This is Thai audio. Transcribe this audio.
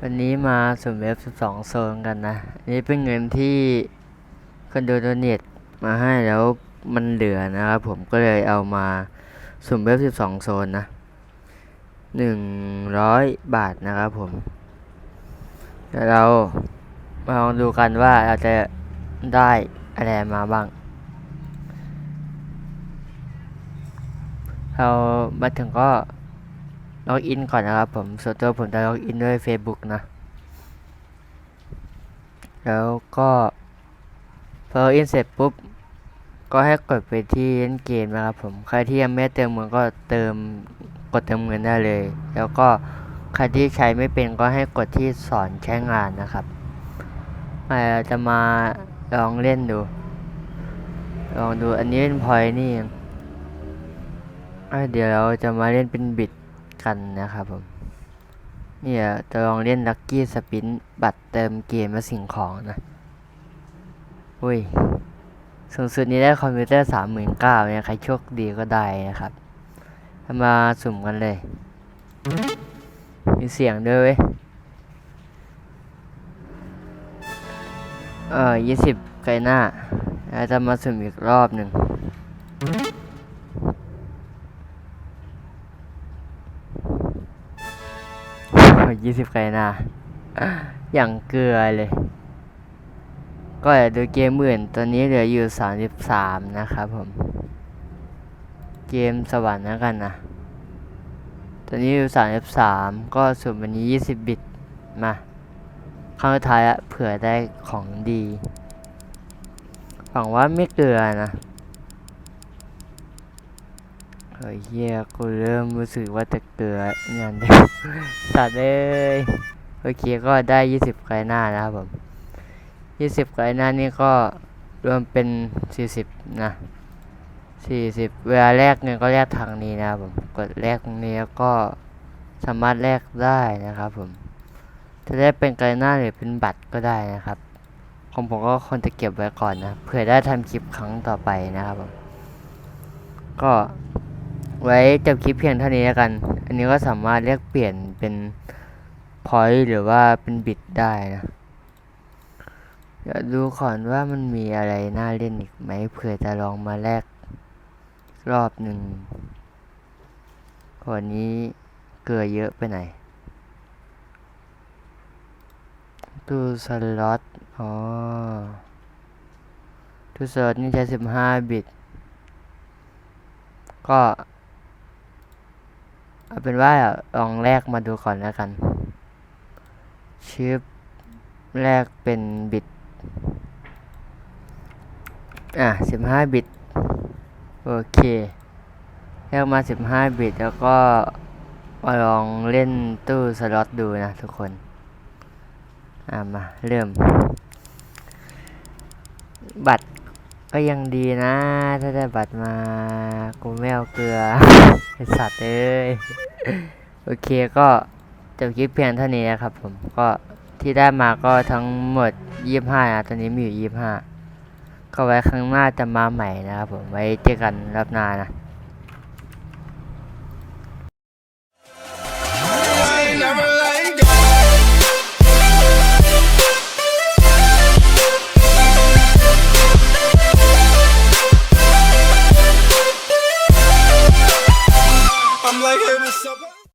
วันนี้มาสุ่มเว็บ12 โซนกันนะนนี้เป็นเงินที่คนดูโดเนทมาให้แล้วมันเหลือนะครับผมก็เลยเอามาสุ่มเว็บ12 โซนนะ 100 บาทนะครับผมเดี๋ยวเรามาลองดูกันว่าเราจะได้อะไรมาบ้าง เรามาถึงก็ ล็อกอินก่อนนะครับผมส่วนตัวผมจะล็อกอินด้วย Facebook นะ แล้วก็พอล็อกอินเสร็จปุ๊บ ก็ให้กดไปที่เล่นเกมนะครับผมใครที่ยังไม่เติมเงินก็เติมกดเติมเงินได้เลย แล้วก็ใครที่ใช้ไม่เป็นก็ให้กดที่สอนใช้งานนะครับเราจะมาลองเล่นดู ลองดูอันนี้เป็นพอยนี่เดี๋ยวเราจะมาเล่นเป็นบิด กันนะครับผมเนี่ยจะลองเล่นลั c กี้สปินบัตรเติมเกมและสิ่งของนะอุ้ยสูงสุดนี้ได้คอมพิวเตอร์สามหมื่นเก้าเนี่ยใครโชคดีก็ได้นะครับ มาสุ่มกันเลย มีเสียงด้วยเว้ยเออยี่สิบไกลหน้าจะมาสุ่มอีกรอบหนึ่ง ยี่สิบไกนาอย่างเกลือเลย ก็เดี๋ยวดูเกมหมื่นตอนนี้เหลืออยู่สามสิบสามนะครับผม เกมสวรรค์แล้วกันนะ ตอนนี้อยู่สามสิบสามก็สุ่มวันนี้ยี่สิบบิตมาครั้งสุดท้ายอะเผื่อได้ของดีหวังว่าไม่เกลือนะ เฮ้ยเฮียกูเริ่มรู้สึกว่าจะเกลืองานเดียวสัตว์เลยโอเคก็ได้ยี่สิบไกลหน้านะครับผมยี่สิบไกลหน้านี่ก็รวมเป็นสี่สิบนะสี่สิบเวลาแลกเงินก็แลกทางนี้นะครับผมกดแลกตรงนี้แล้วก็สามารถแลกได้นะครับผมจะได้เป็นไกลหน้าหรือเป็นบัตรก็ได้นะครับของผมก็ควรจะเก็บไว้ก่อนนะเผื่อได้ทำคลิปครั้งต่อไปนะครับผมก็ ไว้จบคลิปเพียงเท่านี้แล้วกัน อันนี้ก็สามารถเรียกเปลี่ยนเป็น point หรือว่าเป็นบิตได้นะเดี๋ยวดูก่อนว่ามันมีอะไรน่าเล่นอีกไหมเผื่อจะลองมาแลกรอบหนึ่งวันนี้เกลือเยอะไปไหนตู้สล็อต อ๋อตู้สล็อตนี่ใช้สิบห้าบิต ก็ เอาเป็นว่าลองแลกมาดูก่อนแล้วกันชิปแรกเป็นบิต อะสิบห้าบิต โอเคแลกมาสิบห้าบิต แล้วก็มาลองเล่นตู้สล็อตดูนะทุกคน อะมาเริ่ม บัตร ก็ยังดีนะ ถ้าได้บัตรมา กูไม่เอาเกลือไอสัตว์เอ้ย โอเคก็จบคลิปเพียงเท่านี้นะครับผม ก็ที่ได้มาก็ทั้งหมดยี่ห้านะ ตอนนี้มีอยู่ยี่ห้าก็ไว้ครั้งหน้าจะมาใหม่นะครับผม ไว้เจอกันรอบหน้านะ